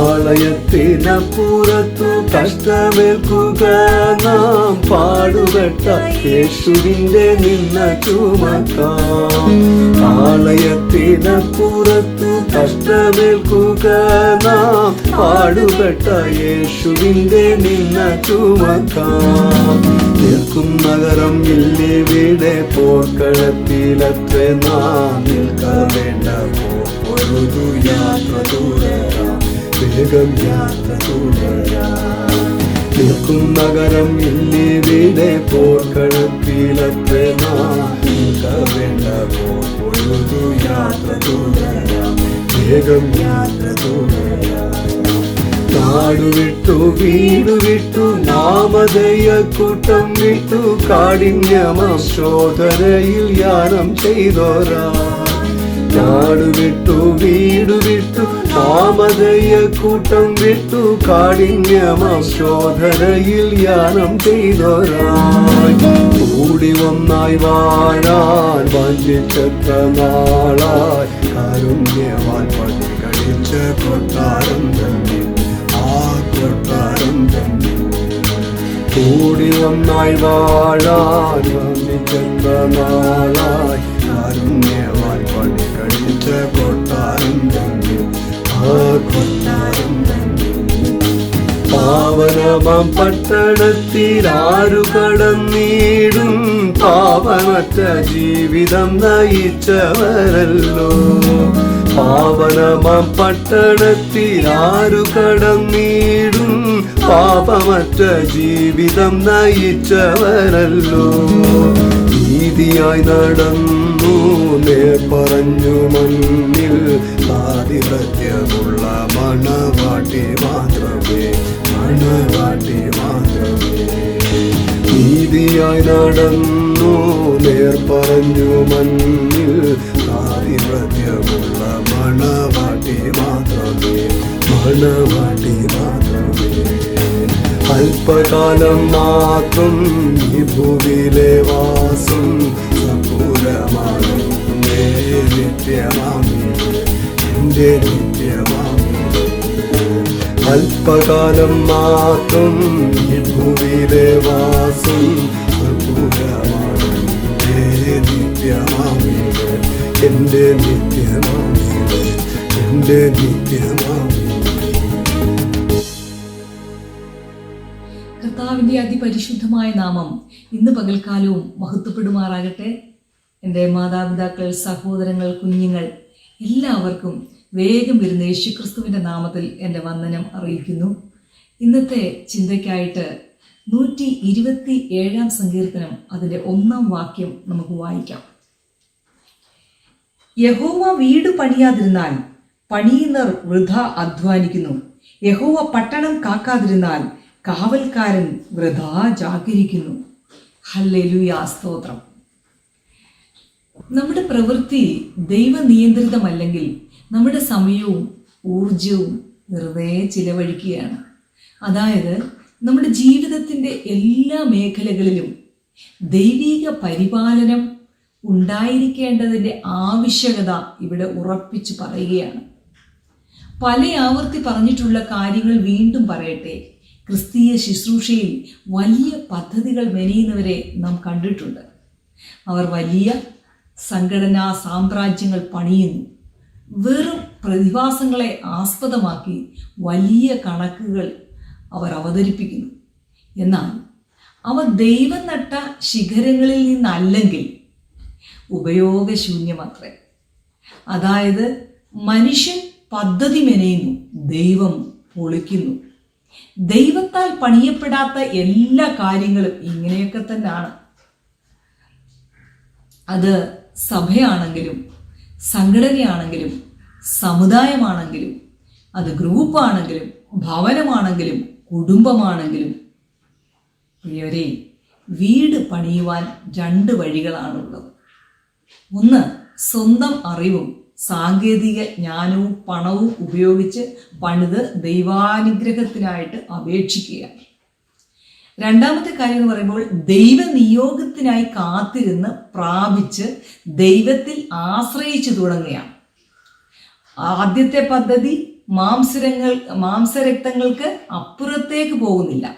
ആലയത്തിനപ്പുറത്തു കഷ്ടമേൽക്കുക നാം പാടുപെട്ട യേശുവിന്റെ നിന്ന ചുമക്കാം. ആലയത്തിനപ്പുറത്തു കഷ്ടമേൽക്കുക നാം പാടുപെട്ട യേശുവിന്റെ നിന്ന ചുമക്കാം. നിൽക്കും നഗരം ഇല്ലിവിടെ പോർക്കളത്തിലത്രേ നാം നിൽക്കാൻ വേണ്ട പോ വേഗം യാത്ര നിൽക്കും നഗരം ഇല്ലിവിടെ പോർക്കളത്തിലത്ര വേണ്ട പൊരുതു യാത്ര തുടരാം. വേഗം യാത്ര തുടരാം. നാടു വിട്ടു വീട് വിട്ടു നാമതയ കൂട്ടം വിട്ടു കാഠിന്യമാം ശോധനയിൽ യാനം ചെയ്തോരാ. നാടു വിട്ടു വീട് വിട്ടു നാമധേയ കൂട്ടം വിട്ടു കാഠിന്യമാം ശോധനയിൽ യാനം ചെയ്തോരായി കൂടി ഒന്നായി വാഴാൻ വഞ്ചിച്ചത്ര നാളായി കാരുണ്യവാൻ പണി കഴിച്ച കൊട്ടാരം തന്നെ ആ കൊട്ടാരം തന്നെ. കൂടി ഒന്നായി വാഴാൻ വന്നിച്ചെന്ന നാളായി കാരുണ്യവാൻ പണി കഴിച്ച കൊട്ടാരം തന്നെ. പാവനമാം പട്ടണത്തിൽ ആരു കടന്നീടും? പാവനറ്റ ജീവിതം നയിച്ചവരല്ലോ. പാവനമാം പട്ടണത്തിൽ ആരു കടന്നീടും? പാപമറ്റ ജീവിതം നയിച്ചവരല്ലോ. നീതിയായി നടന്നു പറഞ്ഞു മണ്ണിൽ ആതിഥ്യമുള്ള മണവാട്ടി മാത്രമേ മണവാട്ടി മാത്രമേ. നീതിയായി നടന്നു നേർ പറഞ്ഞു മണ്ണിൽ ആതിഥ്യമുള്ള മണവാട്ടി മാത്രമേ മണവാട്ടി മാത്രമേ. അല്പകാലം മാത്രം ഈ ഭൂവിലെ വാസം നിത്യമാമി എന്റെ നിത്യമാമി അല്പകാലം മാത്രം ഈ ഭൂവിയിലെ വാസം സപൂരമാണ് എന്റെ നിത്യമാമി എന്റെ നിത്യമാമി കർത്താവിന്റെ അതിപരിശുദ്ധമായ നാമം ഇന്ന് പകൽക്കാലവും മഹത്വപ്പെടുമാറാകട്ടെ. എന്റെ മാതാപിതാക്കൾ സഹോദരങ്ങൾ കുഞ്ഞുങ്ങൾ എല്ലാവർക്കും വേഗം വരുന്ന യേശുക്രിസ്തുവിന്റെ നാമത്തിൽ എന്റെ വന്ദനം അറിയിക്കുന്നു. ഇന്നത്തെ ചിന്തയ്ക്കായിട്ട് നൂറ്റി ഇരുപത്തി ഏഴാം സങ്കീർത്തനം അതിന്റെ ഒന്നാം വാക്യം നമുക്ക് വായിക്കാം. യഹോവ വീട് പണിയാതിരുന്നാൽ പണിയുന്നർ വൃഥ അധ്വാനിക്കുന്നു. യഹോവ പട്ടണം കാക്കാതിരുന്നാൽ കാവൽക്കാരൻ വൃഥ ജാഗരിക്കുന്നു. ഹല്ലേലൂയ സ്തോത്രം. നമ്മുടെ പ്രവൃത്തി ദൈവനിയന്ത്രിതമല്ലെങ്കിൽ നമ്മുടെ സമയവും ഊർജവും വെറുതെ ചിലവഴിക്കുകയാണ്. അതായത് നമ്മുടെ ജീവിതത്തിന്റെ എല്ലാ മേഖലകളിലും ദൈവിക പരിപാലനം ഉണ്ടായിരിക്കേണ്ടതിന്റെ ആവശ്യകത ഇവിടെ ഉറപ്പിച്ചു പറയുകയാണ്. പല ആവർത്തി പറഞ്ഞിട്ടുള്ള കാര്യങ്ങൾ വീണ്ടും പറയട്ടെ. ക്രിസ്തീയ ശുശ്രൂഷയിൽ വലിയ പദ്ധതികൾ മെനയുന്നവരെ നാം കണ്ടിട്ടുണ്ട്. അവർ വലിയ സംഘടനാ സാമ്രാജ്യങ്ങൾ പണിയുന്നു. വെറും പ്രതിഭാസങ്ങളെ ആസ്പദമാക്കി വലിയ കണക്കുകൾ അവർ അവതരിപ്പിക്കുന്നു. എന്നാൽ അവ ദൈവം നട്ട ശിഖരങ്ങളിൽ നിന്നല്ലെങ്കിൽ ഉപയോഗശൂന്യമത്രേ. അതായത് മനുഷ്യൻ പദ്ധതി മെനയുന്നു ദൈവം പൊളിക്കുന്നു. ദൈവത്താൽ പണിയപ്പെടാത്ത എല്ലാ കാര്യങ്ങളും ഇങ്ങനെയൊക്കെ തന്നെയാണ്. അത് സഭയാണെങ്കിലും സംഘടനയാണെങ്കിലും സമുദായമാണെങ്കിലും അത് ഗ്രൂപ്പാണെങ്കിലും ഭവനമാണെങ്കിലും കുടുംബമാണെങ്കിലും. പ്രിയവരെ വീട് പണിയുവാൻ രണ്ട് വഴികളാണുള്ളത്. ഒന്ന് സ്വന്തം അറിവും സാങ്കേതിക ജ്ഞാനവും പണവും ഉപയോഗിച്ച് പണിത് ദൈവാനുഗ്രഹത്തിനായിട്ട് അപേക്ഷിക്കുക. രണ്ടാമത്തെ കാര്യം എന്ന് പറയുമ്പോൾ ദൈവനിയോഗത്തിനായി കാത്തിരുന്ന് പ്രാപിച്ച് ദൈവത്തിൽ ആശ്രയിച്ചു തുടങ്ങുകയാണ്. ആദ്യത്തെ പദ്ധതി മാംസരങ്ങൾ മാംസരക്തങ്ങൾക്ക് അപ്പുറത്തേക്ക് പോകുന്നില്ല.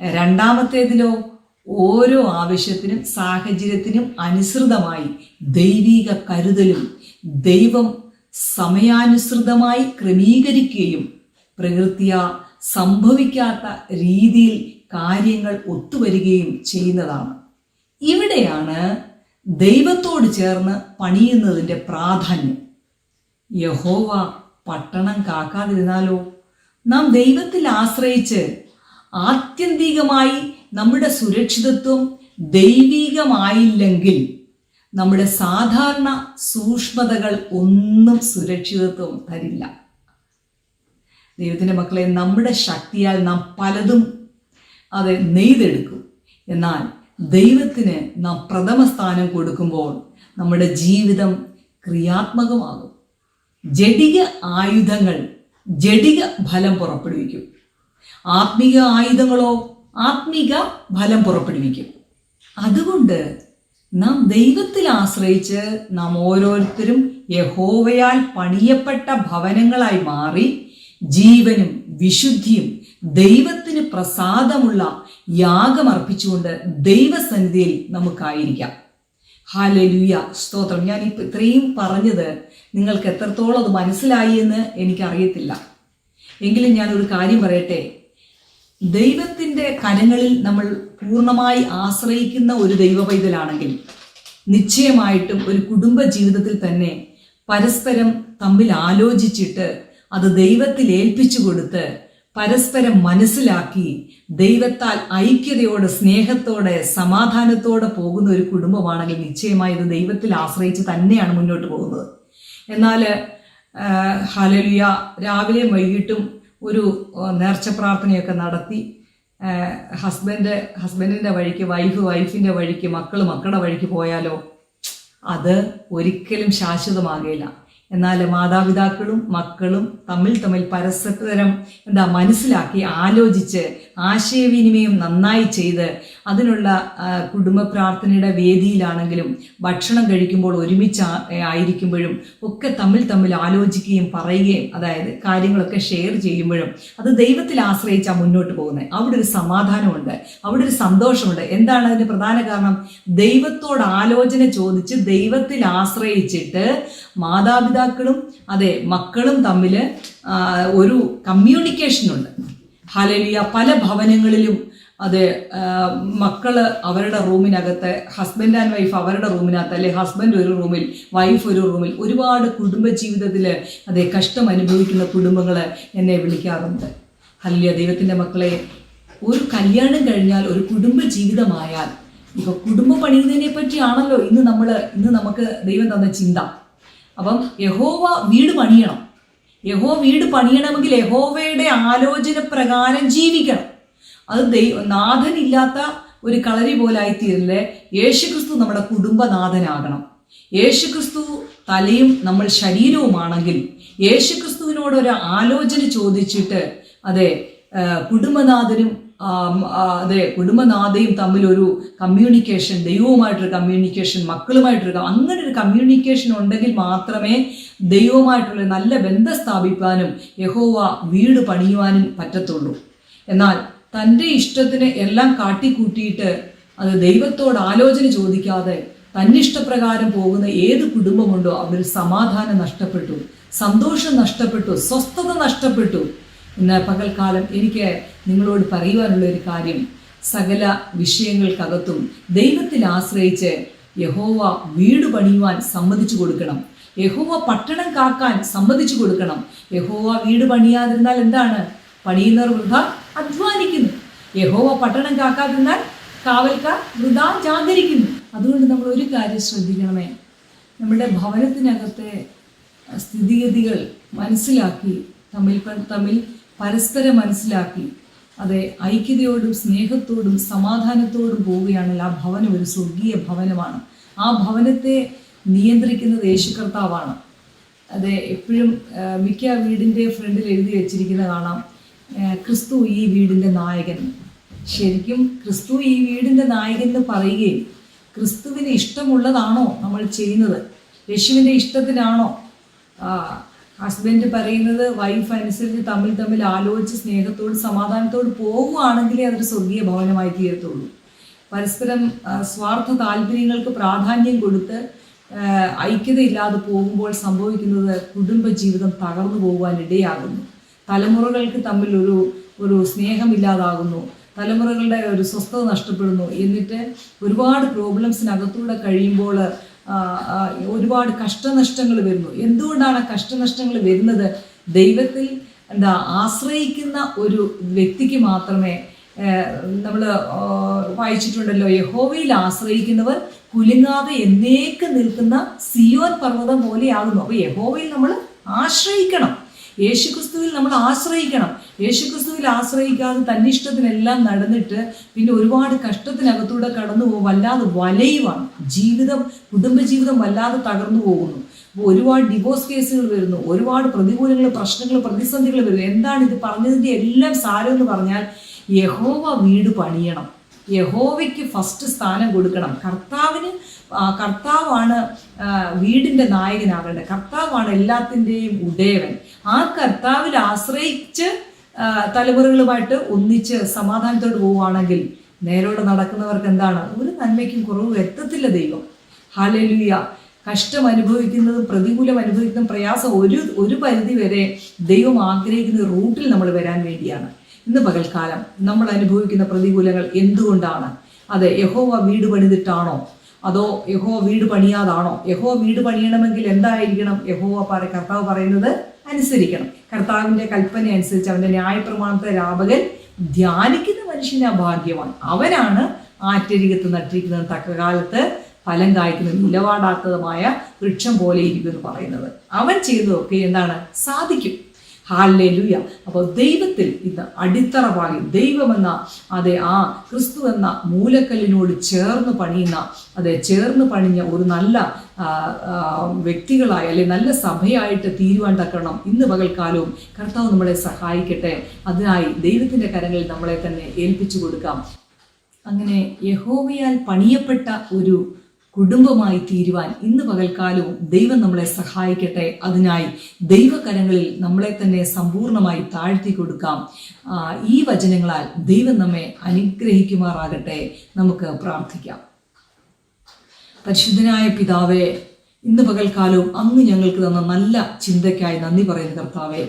രണ്ടാമത്തേതിലോ ഓരോ ആവശ്യത്തിനും സാഹചര്യത്തിനും അനുസൃതമായി ദൈവിക കരുതലും ദൈവം സമയാനുസൃതമായി ക്രമീകരിക്കുകയും പ്രകൃതിയ സംഭവിക്കാത്ത രീതിയിൽ കാര്യങ്ങൾ ഒത്തുവരികയും ചെയ്യുന്നതാണ്. ഇവിടെയാണ് ദൈവത്തോട് ചേർന്ന് പണിയുന്നതിന്റെ പ്രാധാന്യം. യഹോവ പട്ടണം കാക്കാതിരുന്നാലോ? നാം ദൈവത്തിൽ ആശ്രയിച്ച് ആത്യന്തികമായി നമ്മുടെ സുരക്ഷിതത്വം ദൈവികമായില്ലെങ്കിൽ നമ്മുടെ സാധാരണ സൂക്ഷ്മതകൾ ഒന്നും സുരക്ഷിതത്വം തരില്ല. ദൈവത്തിന്റെ മക്കളെ നമ്മുടെ ശക്തിയാൽ നാം പലതും അത് നെയ്തെടുക്കും. എന്നാൽ ദൈവത്തിന് നാം പ്രഥമ സ്ഥാനം കൊടുക്കുമ്പോൾ നമ്മുടെ ജീവിതം ക്രിയാത്മകമാകും. ജഡിക ആയുധങ്ങൾ ജഡിക ഫലം പുറപ്പെടുവിക്കും. ആത്മീക ആയുധങ്ങളോ ആത്മീക ഫലം പുറപ്പെടുവിക്കും. അതുകൊണ്ട് നാം ദൈവത്തിൽ ആശ്രയിച്ച് നാം ഓരോരുത്തരും യഹോവയാൽ പണിയപ്പെട്ട ഭവനങ്ങളായി മാറി ജീവനും വിശുദ്ധിയും ദൈവത്തിന് പ്രസാദമുള്ള യാഗമർപ്പിച്ചുകൊണ്ട് ദൈവസന്നിധിയിൽ നമുക്കായിരിക്കാം. ഹാലലുയ സ്തോത്രം. ഞാൻ ഇത്രയും പറഞ്ഞത് നിങ്ങൾക്ക് എത്രത്തോളം അത് മനസ്സിലായി എന്ന് എനിക്കറിയത്തില്ല. എങ്കിലും ഞാൻ ഒരു കാര്യം പറയട്ടെ. ദൈവത്തിന്റെ കരങ്ങളിൽ നമ്മൾ പൂർണമായി ആശ്രയിക്കുന്ന ഒരു ദൈവ പൈതലാണെങ്കിൽ നിശ്ചയമായിട്ടും ഒരു കുടുംബ ജീവിതത്തിൽ തന്നെ പരസ്പരം തമ്മിൽ ആലോചിച്ചിട്ട് അത് ദൈവത്തിൽ ഏൽപ്പിച്ചു കൊടുത്ത് പരസ്പരം മനസ്സിലാക്കി ദൈവത്താൽ ഐക്യതയോടെ സ്നേഹത്തോടെ സമാധാനത്തോടെ പോകുന്ന ഒരു കുടുംബമാണെങ്കിൽ നിശ്ചയമായി ഇത് ദൈവത്തിൽ ആശ്രയിച്ച് തന്നെയാണ് മുന്നോട്ട് പോകുന്നത്. എന്നാൽ ഹലലിയ രാവിലെയും വൈകിട്ടും ഒരു നേർച്ച പ്രാർത്ഥനയൊക്കെ നടത്തി ഹസ്ബൻഡ് ഹസ്ബൻഡിന്റെ വഴിക്ക് വൈഫ് വൈഫിന്റെ വഴിക്ക് മക്കൾ മക്കളുടെ വഴിക്ക് പോയാലോ? അത് ഒരിക്കലും ശാശ്വതമാകില്ല എന്നാൽ മാതാപിതാക്കളും മക്കളും തമ്മിൽ തമ്മിൽ പരസ്പരം എന്താ മനസ്സിലാക്കി ആലോചിച്ച് ആശയവിനിമയം നന്നായി ചെയ്ത് അതിനുള്ള കുടുംബ പ്രാർത്ഥനയുടെ വേദിയിലാണെങ്കിലും ഭക്ഷണം കഴിക്കുമ്പോൾ ഒരുമിച്ച് ആയിരിക്കുമ്പോഴും ഒക്കെ തമ്മിൽ തമ്മിൽ ആലോചിക്കുകയും പറയുകയും അതായത് കാര്യങ്ങളൊക്കെ ഷെയർ ചെയ്യുമ്പോഴും അത് ദൈവത്തിൽ ആശ്രയിച്ചാണ് മുന്നോട്ട് പോകുന്നത്. അവിടെ ഒരു സമാധാനമുണ്ട് അവിടെ ഒരു സന്തോഷമുണ്ട്. എന്താണ് അതിന് പ്രധാന കാരണം? ദൈവത്തോട് ആലോചന ചോദിച്ച് ദൈവത്തിൽ ആശ്രയിച്ചിട്ട് മാതാപിതാക്കളും അതെ മക്കളും തമ്മിൽ ഒരു കമ്മ്യൂണിക്കേഷനുണ്ട് ഹലലിയ പല ഭവനങ്ങളിലും അതെ മക്കൾ അവരുടെ റൂമിനകത്ത് ഹസ്ബൻഡ് ആൻഡ് വൈഫ് അവരുടെ റൂമിനകത്ത് അല്ലെ ഹസ്ബൻഡ് ഒരു റൂമിൽ വൈഫ് ഒരു റൂമിൽ ഒരുപാട് കുടുംബ ജീവിതത്തിൽ അതെ കഷ്ടം അനുഭവിക്കുന്ന കുടുംബങ്ങൾ എന്നെ വിളിക്കാറുണ്ട്. ഹല്യ ദൈവത്തിന്റെ മക്കളെ ഒരു കല്യാണം കഴിഞ്ഞാൽ ഒരു കുടുംബ ജീവിതമായാൽ ഇപ്പൊ കുടുംബ പണിയുന്നതിനെ പറ്റിയാണല്ലോ ഇന്ന് നമ്മൾ ഇന്ന് നമുക്ക് ദൈവം തന്ന ചിന്ത. അപ്പം യഹോവ വീട് പണിയണം. യഹോ വീട് പണിയണമെങ്കിൽ യഹോവയുടെ ആലോചന പ്രകാരം ജീവിക്കണം. അത് ദൈവ നാഥനില്ലാത്ത ഒരു കളരി പോലായി പോലായിത്തീരില്ലേ യേശുക്രിസ്തു നമ്മുടെ കുടുംബനാഥനാകണം. യേശുക്രിസ്തു തലയും നമ്മൾ ശരീരവുമാണെങ്കിൽ യേശുക്രിസ്തുവിനോട് ഒരു ആലോചന ചോദിച്ചിട്ട് അതെ കുടുംബനാഥനും അതെ കുടുംബനാഥയും തമ്മിൽ ഒരു കമ്മ്യൂണിക്കേഷൻ ദൈവവുമായിട്ടൊരു കമ്മ്യൂണിക്കേഷൻ മക്കളുമായിട്ടൊരു അങ്ങനെ ഒരു കമ്മ്യൂണിക്കേഷൻ ഉണ്ടെങ്കിൽ മാത്രമേ ദൈവവുമായിട്ടുള്ള നല്ല ബന്ധം സ്ഥാപിക്കാനും യഹോവ വീട് പണിയുവാനും പറ്റത്തുള്ളൂ. എന്നാൽ തന്റെ ഇഷ്ടത്തിന് എല്ലാം കാട്ടിക്കൂട്ടിയിട്ട് അത് ദൈവത്തോട് ആലോചന ചോദിക്കാതെ തന്നിഷ്ടപ്രകാരം പോകുന്ന ഏത് കുടുംബമുണ്ടോ അവർ സമാധാനം നഷ്ടപ്പെട്ടു സന്തോഷം നഷ്ടപ്പെട്ടു സ്വസ്ഥത നഷ്ടപ്പെട്ടു. ഇന്ന് പകൽക്കാലം എനിക്ക് നിങ്ങളോട് പറയുവാനുള്ള ഒരു കാര്യം. സകല വിഷയങ്ങൾക്കകത്തും ദൈവത്തിൽ ആശ്രയിച്ച് യഹോവ വീട് പണിയുവാൻ സമ്മതിച്ചു കൊടുക്കണം. യഹോവ പട്ടണം കാക്കാൻ സമ്മതിച്ചു കൊടുക്കണം. യഹോവ വീട് പണിയാതിരുന്നാൽ എന്താണ്? പണിയുന്നവർ വൃദ്ധ അധ്വാനിക്കുന്നു. യഹോവ പട്ടണം കാക്കാതിരുന്നാൽ കാവൽക്കാർ വൃഥ ജാഗരിക്കുന്നു. അതുകൊണ്ട് നമ്മൾ ഒരു കാര്യം ശ്രദ്ധിക്കണമേ. നമ്മുടെ ഭവനത്തിനകത്തെ സ്ഥിതിഗതികൾ മനസ്സിലാക്കി തമ്മിൽ തമ്മിൽ പരസ്പരം മനസ്സിലാക്കി അതെ ഐക്യതയോടും സ്നേഹത്തോടും സമാധാനത്തോടും പോവുകയാണെങ്കിൽ ആ ഭവനം ഒരു സ്വർഗീയ ഭവനമാണ്. ആ ഭവനത്തെ നിയന്ത്രിക്കുന്നത് യേശു കർത്താവാണ്. അതെ എപ്പോഴും മിക്ക വീടിന്റെ ഫ്രണ്ടിൽ എഴുതി വെച്ചിരിക്കുന്ന കാണാം. ക്രിസ്തു ഈ വീടിന്റെ നായകൻ. ശരിക്കും ക്രിസ്തു ഈ വീടിന്റെ നായകൻ എന്ന് പറയുകയും ക്രിസ്തുവിന് ഇഷ്ടമുള്ളതാണോ നമ്മൾ ചെയ്യുന്നത്? യേശുവിന്റെ ഇഷ്ടത്തിനാണോ? ഹസ്ബൻഡ് പറയുന്നത് വൈഫ് അനുസരിച്ച് തമ്മിൽ തമ്മിൽ ആലോചിച്ച് സ്നേഹത്തോട് സമാധാനത്തോട് പോകുവാണെങ്കിലേ അതൊരു സ്വർഗീയ ഭവനമായി തീരത്തുള്ളൂ. പരസ്പരം സ്വാർത്ഥ താല്പര്യങ്ങൾക്ക് പ്രാധാന്യം കൊടുത്ത് ഐക്യതയില്ലാതെ പോകുമ്പോൾ സംഭവിക്കുന്നത് കുടുംബജീവിതം തകർന്നു പോകുവാൻ ഇടയാകുന്നു തലമുറകൾക്ക് തമ്മിൽ ഒരു ഒരു സ്നേഹമില്ലാതാകുന്നു. തലമുറകളുടെ ഒരു സ്വസ്ഥത നഷ്ടപ്പെടുന്നു. എന്നിട്ട് ഒരുപാട് പ്രോബ്ലംസിനകത്തൂടെ കഴിയുമ്പോൾ ഒരുപാട് കഷ്ടനഷ്ടങ്ങൾ വരുന്നു. എന്തുകൊണ്ടാണ് കഷ്ടനഷ്ടങ്ങൾ വരുന്നത്? ദൈവത്തിൽ എന്താ ആശ്രയിക്കുന്ന ഒരു വ്യക്തിക്ക് മാത്രമേ നമ്മൾ വായിച്ചിട്ടുണ്ടല്ലോ യഹോവയിൽ ആശ്രയിക്കുന്നവർ കുലുങ്ങാതെ എന്നേക്ക് നിൽക്കുന്ന സിയോൻ പർവതം പോലെയാകുന്നു. അപ്പോൾ യഹോവയിൽ നമ്മൾ ആശ്രയിക്കണം. യേശുക്രിസ്തുവിൽ നമ്മൾ ആശ്രയിക്കണം. യേശുക്രിസ്തുവിൽ ആശ്രയിക്കാതെ തന്റെ ഇഷ്ടത്തിനെല്ലാം നടന്നിട്ട് പിന്നെ ഒരുപാട് കഷ്ടത്തിനകത്തൂടെ കടന്നു പോകും. വല്ലാതെ വലയുവാണ്. ജീവിതം കുടുംബജീവിതം വല്ലാതെ തകർന്നു പോകുന്നു. ഒരുപാട് ഡിവോഴ്സ് കേസുകൾ വരുന്നു. ഒരുപാട് പ്രതികൂലങ്ങൾ പ്രശ്നങ്ങൾ പ്രതിസന്ധികൾ വരുന്നു. എന്താണ് ഇത് പറഞ്ഞതിന്റെ എല്ലാം സാരം എന്ന് പറഞ്ഞാൽ യഹോവ വീട് പണിയണം. യഹോവയ്ക്ക് ഫസ്റ്റ് സ്ഥാനം കൊടുക്കണം. കർത്താവിന് കർത്താവാണ് വീടിന്റെ നായകനാകേണ്ടത്. കർത്താവാണ് എല്ലാത്തിന്റെയും ഉടയവൻ ആ കർത്താവിൽ ആശ്രയിച്ച് തലമുറകളുമായിട്ട് ഒന്നിച്ച് സമാധാനത്തോട് പോവുകയാണെങ്കിൽ നേരോടെ നടക്കുന്നവർക്ക് എന്താണ്? ഒരു നന്മയ്ക്കും കുറവ് എത്തത്തില്ല ദൈവം. ഹാലലുയ കഷ്ടം അനുഭവിക്കുന്നതും പ്രതികൂലം അനുഭവിക്കുന്ന പ്രയാസം ഒരു ഒരു പരിധി വരെ ദൈവം ആഗ്രഹിക്കുന്ന റൂട്ടിൽ നമ്മൾ വരാൻ വേണ്ടിയാണ്. ഇന്ന് പകൽക്കാലം നമ്മൾ അനുഭവിക്കുന്ന പ്രതികൂലങ്ങൾ എന്തുകൊണ്ടാണ്? അതെ യഹോവ വീട് പണിതിട്ടാണോ? അതോ യഹോ വീട് പണിയാതാണോ? യഹോ വീട് പണിയണമെങ്കിൽ എന്തായിരിക്കണം? യഹോവ പറ കർത്താവ് പറയുന്നത് അനുസരിക്കണം. കർത്താവിന്റെ കൽപ്പന അനുസരിച്ച് അവന്റെ ന്യായപ്രമാണത്തെ രാപകൻ ധ്യാനിക്കുന്ന മനുഷ്യനാ ഭാഗ്യവാൻ അവനാണ് ആറ്റരികത്ത് നട്ടിരിക്കുന്നത്. തക്കകാലത്ത് ഫലം കായ്ക്കുന്ന നിലപാടാത്തതുമായ വൃക്ഷം പോലെ ഇരിക്കും എന്ന് പറയുന്നത്. അവൻ ചെയ്തതൊക്കെ എന്താണ്? സാധിക്കും. ഹാലേലുയ അപ്പോൾ ദൈവത്തിൽ ഇന്ന് അടിത്തറ പാകി ദൈവമെന്ന അതെ ആ ക്രിസ്തു എന്ന മൂലക്കല്ലിനോട് ചേർന്ന് പണിയുന്ന അതെ ചേർന്ന് പണിഞ്ഞ ഒരു നല്ല വ്യക്തികളായി അല്ലെ നല്ല സഭയായിട്ട് തീരുവാൻ തക്കണം ഇന്ന് പകൽക്കാലവും കർത്താവ് നമ്മളെ സഹായിക്കട്ടെ. അതിനായി ദൈവത്തിന്റെ കരങ്ങളിൽ നമ്മളെ തന്നെ ഏൽപ്പിച്ചു കൊടുക്കാം. അങ്ങനെ യഹോവയാൽ പണിയപ്പെട്ട ഒരു കുടുംബമായി തീരുവാൻ ഇന്ന് പകൽക്കാലവും ദൈവം നമ്മളെ സഹായിക്കട്ടെ. അതിനായി ദൈവകരങ്ങളിൽ നമ്മളെ തന്നെ സമ്പൂർണമായി താഴ്ത്തി കൊടുക്കാം. ഈ വചനങ്ങളാൽ ദൈവം നമ്മെ അനുഗ്രഹിക്കുമാറാകട്ടെ. നമുക്ക് പ്രാർത്ഥിക്കാം. പരിശുദ്ധനായ പിതാവേ ഇന്ന് പകൽക്കാലവും അങ്ങ് ഞങ്ങൾക്ക് തന്ന നല്ല ചിന്തയ്ക്കായി നന്ദി പറയുന്ന കർത്താവേ.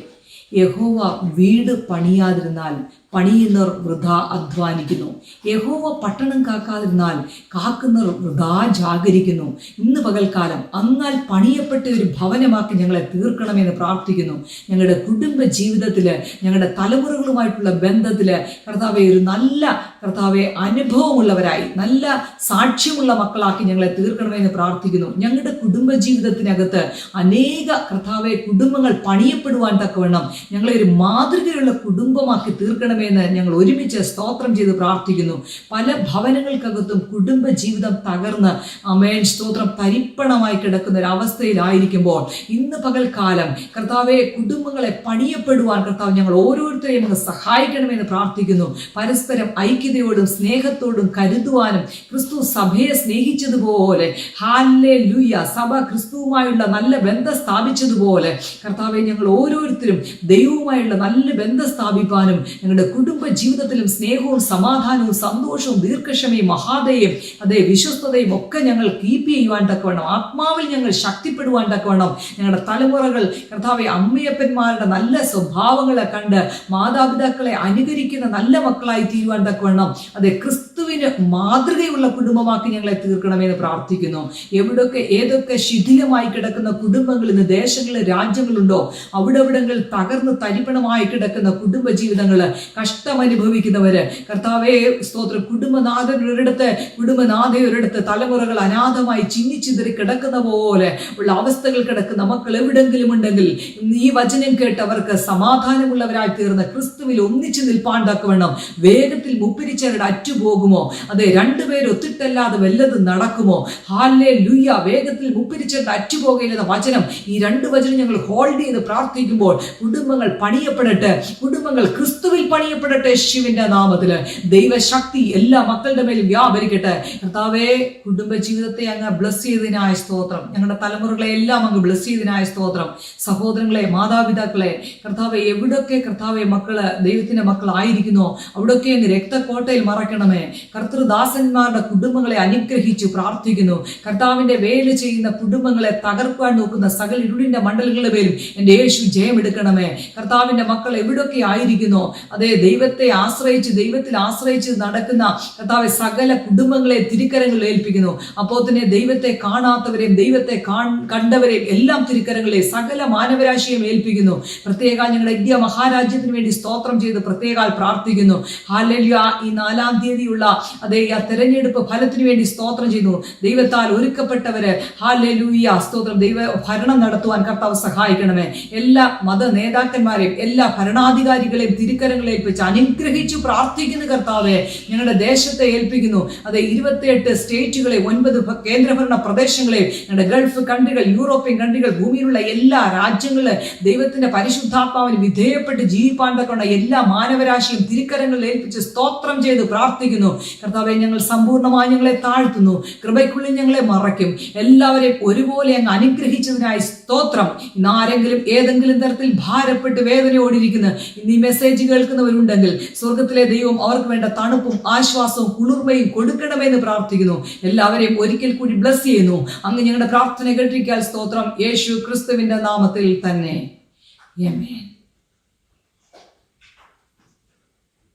യഹോവ വീട് പണിയാതിരുന്നാൽ പണിയുന്നവർ വൃഥാ അധ്വാനിക്കുന്നു. യഹോവ പട്ടണം കാക്കാതിരുന്നാൽ കാക്കുന്നവർ വൃഥാ ജാഗരിക്കുന്നു. ഇന്ന് പകൽക്കാലം എന്നാൽ പണിയപ്പെട്ട ഒരു ഭവനമാക്കി ഞങ്ങളെ തീർക്കണമെന്ന് പ്രാർത്ഥിക്കുന്നു. ഞങ്ങളുടെ കുടുംബ ജീവിതത്തിൽ ഞങ്ങളുടെ തലമുറകളുമായിട്ടുള്ള ബന്ധത്തിൽ കർത്താവെ ഒരു നല്ല കർത്താവെ അനുഭവമുള്ളവരായി നല്ല സാക്ഷ്യമുള്ള മക്കളാക്കി ഞങ്ങളെ തീർക്കണമെന്ന് പ്രാർത്ഥിക്കുന്നു. ഞങ്ങളുടെ കുടുംബ ജീവിതത്തിനകത്ത് അനേക കർത്താവെ കുടുംബങ്ങൾ പണിയപ്പെടുവാൻ തക്കവണ്ണം ഞങ്ങളെ ഒരു മാതൃകയുള്ള കുടുംബമാക്കി തീർക്കണമെന്ന് ഞങ്ങൾ ഒരുമിച്ച് സ്തോത്രം ചെയ്ത് പ്രാർത്ഥിക്കുന്നു. പല ഭവനങ്ങൾക്കകത്തും കുടുംബ ജീവിതം തകർന്ന് അമേൻ സ്തോത്രം തരിപ്പണമായി കിടക്കുന്ന ഒരു അവസ്ഥയിലായിരിക്കുമ്പോൾ ഇന്ന് പകൽക്കാലം കർത്താവെ കുടുംബങ്ങളെ പണിയപ്പെടുവാൻ കർത്താവ് ഞങ്ങൾ ഓരോരുത്തരെയും സഹായിക്കണമെന്ന് പ്രാർത്ഥിക്കുന്നു. പരസ്പരം ഐക്യതയോടും സ്നേഹത്തോടും കരുതുവാനും ക്രിസ്തു സഭയെ സ്നേഹിച്ചതുപോലെ ഹാലെ ലൂയ സഭ ക്രിസ്തുവുമായുള്ള നല്ല ബന്ധം സ്ഥാപിച്ചതുപോലെ കർത്താവെ ഞങ്ങൾ ഓരോരുത്തരും ദൈവവുമായുള്ള നല്ല ബന്ധം സ്ഥാപിപ്പാനും ഞങ്ങളുടെ കുടുംബ ജീവിതത്തിലും സ്നേഹവും സമാധാനവും സന്തോഷവും ദീർഘക്ഷമയും മഹാദയും അതേ വിശ്വസ്തതയും ഒക്കെ ഞങ്ങൾ കീപ്പ് ചെയ്യുവാൻ തക്കവണ്ണം ആത്മാവിൽ ഞങ്ങൾ ശക്തിപ്പെടുവാൻ തക്കവണ്ണം ഞങ്ങളുടെ തലമുറകൾ കർത്താവെ അമ്മയപ്പന്മാരുടെ നല്ല സ്വഭാവങ്ങളെ കണ്ട് മാതാപിതാക്കളെ അനുകരിക്കുന്ന നല്ല മക്കളായി തീരുവാൻ തക്കവണ്ണം അതെ ക്രിസ്തുവിന് മാതൃകയുള്ള കുടുംബമാക്കി ഞങ്ങളെ തീർക്കണമെന്ന് പ്രാർത്ഥിക്കുന്നു. എവിടൊക്കെ ഏതൊക്കെ ശിഥിലമായി കിടക്കുന്ന കുടുംബങ്ങൾ ഇന്ന് ദേശങ്ങളിൽ രാജ്യങ്ങളുണ്ടോ അവിടെ അവിടങ്ങളിൽ തകർന്ന് തരിപ്പണമായി കിടക്കുന്ന കുടുംബ ജീവിതങ്ങൾ കഷ്ടം അനുഭവിക്കുന്നവര് കർത്താവേ സ്തോത്രം. കുടുംബനാഥൻ ഒരിടത്ത് കുടുംബനാഥ ഒരിടത്ത് തലമുറകൾ അനാഥമായി ചിന്നിച്ചിതറി കിടക്കുന്ന പോലെ ഉള്ള അവസ്ഥകൾ കിടക്കുന്ന മക്കൾ എവിടെങ്കിലും ഉണ്ടെങ്കിൽ ഈ വചനം കേട്ട് അവർക്ക് സമാധാനമുള്ളവരായി തീർന്ന ക്രിസ്തുവിൽ ഒന്നിച്ചു നിൽപ്പാൻ തക്കവണ്ണം വേഗത്തിൽ മുപ്പിരിച്ചവരുടെ അറ്റുപോകുമോ അതെ രണ്ടുപേർ ഒത്തിട്ടല്ലാതെ വല്ലതും നടക്കുമോ? ഹാലെ ലുയ്യ വേഗത്തിൽ മുപ്പിരിച്ചവരുടെ അറ്റുപോകയില്ലെന്ന വചനം ഈ രണ്ട് വചനം ഞങ്ങൾ ഹോൾഡ് ചെയ്ത് പ്രാർത്ഥിക്കുമ്പോൾ കുടുംബങ്ങൾ പണിയപ്പെടട്ടെ. കുടുംബങ്ങൾ ക്രിസ്തുവിൽ പണി അറിയപ്പെടട്ടെ യേശുവിന്റെ നാമത്തിൽ. ദൈവശക്തി എല്ലാ മക്കളുടെ മേലും വ്യാപരിക്കട്ടെ. കർത്താവേ കുടുംബജീവിതത്തെ അങ്ങ് ബ്ലസ് ചെയ്തതിനായ സ്തോത്രം. ഞങ്ങളുടെ തലമുറകളെ എല്ലാം അങ്ങ് ബ്ലസ് ചെയ്തതിനായ സ്തോത്രം. സഹോദരങ്ങളെ മാതാപിതാക്കളെ കർത്താവെ എവിടൊക്കെ കർത്താവെ മക്കൾ ദൈവത്തിന്റെ മക്കളായിരിക്കുന്നോ അവിടൊക്കെ അങ്ങ് രക്തക്കോട്ടയിൽ മറക്കണമേ. കർത്തൃദാസന്മാരുടെ കുടുംബങ്ങളെ അനുഗ്രഹിച്ചു പ്രാർത്ഥിക്കുന്നു. കർത്താവിന്റെ വേല ചെയ്യുന്ന കുടുംബങ്ങളെ തകർക്കുവാൻ നോക്കുന്ന സകല ഇരുടിന്റെ മണ്ഡലങ്ങളുടെ പേരും എന്റെ യേശു ജയമെടുക്കണമേ. കർത്താവിന്റെ മക്കൾ എവിടൊക്കെ ആയിരിക്കുന്നു അതേ ദൈവത്തെ ആശ്രയിച്ച് ദൈവത്തിൽ ആശ്രയിച്ച് നടക്കുന്ന കർത്താവെ സകല കുടുംബങ്ങളെ തിരിക്കരങ്ങളിൽ ഏൽപ്പിക്കുന്നു. അപ്പോൾ തന്നെ ദൈവത്തെ കാണാത്തവരെയും ദൈവത്തെ കണ്ടവരെയും എല്ലാം തിരിക്കരങ്ങളെ സകല മാനവരാശിയും ഏൽപ്പിക്കുന്നു. പ്രത്യേക ഞങ്ങളുടെ ഇന്ത്യ മഹാരാജ്യത്തിന് വേണ്ടി സ്തോത്രം ചെയ്ത് പ്രത്യേകാൽ പ്രാർത്ഥിക്കുന്നു. ഹാലല്യ ഈ നാലാം തീയതിയുള്ള അതേ ആ തെരഞ്ഞെടുപ്പ് ഫലത്തിന് വേണ്ടി സ്തോത്രം ചെയ്യുന്നു. ദൈവത്താൽ ഒരുക്കപ്പെട്ടവര് ഹാലലൂയ സ്തോത്രം. ദൈവ ഭരണം നടത്തുവാൻ കർത്താവ് സഹായിക്കണമേ. എല്ലാ മത നേതാക്കന്മാരെയും എല്ലാ ഭരണാധികാരികളെയും തിരുക്കരങ്ങളെ ഏൽപ്പിച്ച് അനുഗ്രഹിച്ചു പ്രാർത്ഥിക്കുന്ന കർത്താവെ ഞങ്ങളുടെ ദേശത്തെ ഏൽപ്പിക്കുന്നു. അത് ഇരുപത്തിയെട്ട് സ്റ്റേറ്റുകളെ ഒൻപത് കേന്ദ്രഭരണ പ്രദേശങ്ങളെ ഞങ്ങളുടെ ഗൾഫ് കൺട്രികൾ യൂറോപ്യൻ കൺട്രികൾ ഭൂമിയിലുള്ള എല്ലാ രാജ്യങ്ങളിലെ ദൈവത്തിന്റെ പരിശുദ്ധാത്മാവിന് വിധേയപ്പെട്ട് ജീവിപ്പാൻ തക്കൊണ്ട് എല്ലാ മാനവരാശിയും തിരുക്കരങ്ങളിൽ ഏൽപ്പിച്ച് സ്തോത്രം ചെയ്ത് പ്രാർത്ഥിക്കുന്നു. കർത്താവെ ഞങ്ങൾ സമ്പൂർണമായി ഞങ്ങളെ താഴ്ത്തുന്നു. കൃപയ്ക്കുള്ളിൽ ഞങ്ങളെ മറയ്ക്കും. എല്ലാവരെയും ഒരുപോലെ അങ്ങ് അനുഗ്രഹിച്ചതിനായി സ്തോത്രം. ഇന്ന് ആരെങ്കിലും ഏതെങ്കിലും തരത്തിൽ ഭാരപ്പെട്ട് വേദനയോടിരിക്കുന്ന ഇന്ന് ഈ മെസ്സേജ് കേൾക്കുന്നവരുണ്ടെങ്കിൽ സ്വർഗത്തിലെ ദൈവം അവർക്ക് വേണ്ട തണുപ്പും ആശ്വാസവും കുളിർമയും കൊടുക്കണമെന്ന് പ്രാർത്ഥിക്കുന്നു. എല്ലാവരെയും ഒരിക്കൽ കൂടി ബ്ലസ് ചെയ്യുന്നു. അങ്ങ് ഞങ്ങളുടെ പ്രാർത്ഥന കേട്ടിരിക്കാൻ സ്തോത്രം. യേശു ക്രിസ്തുവിന്റെ നാമത്തിൽ തന്നെ. Amen.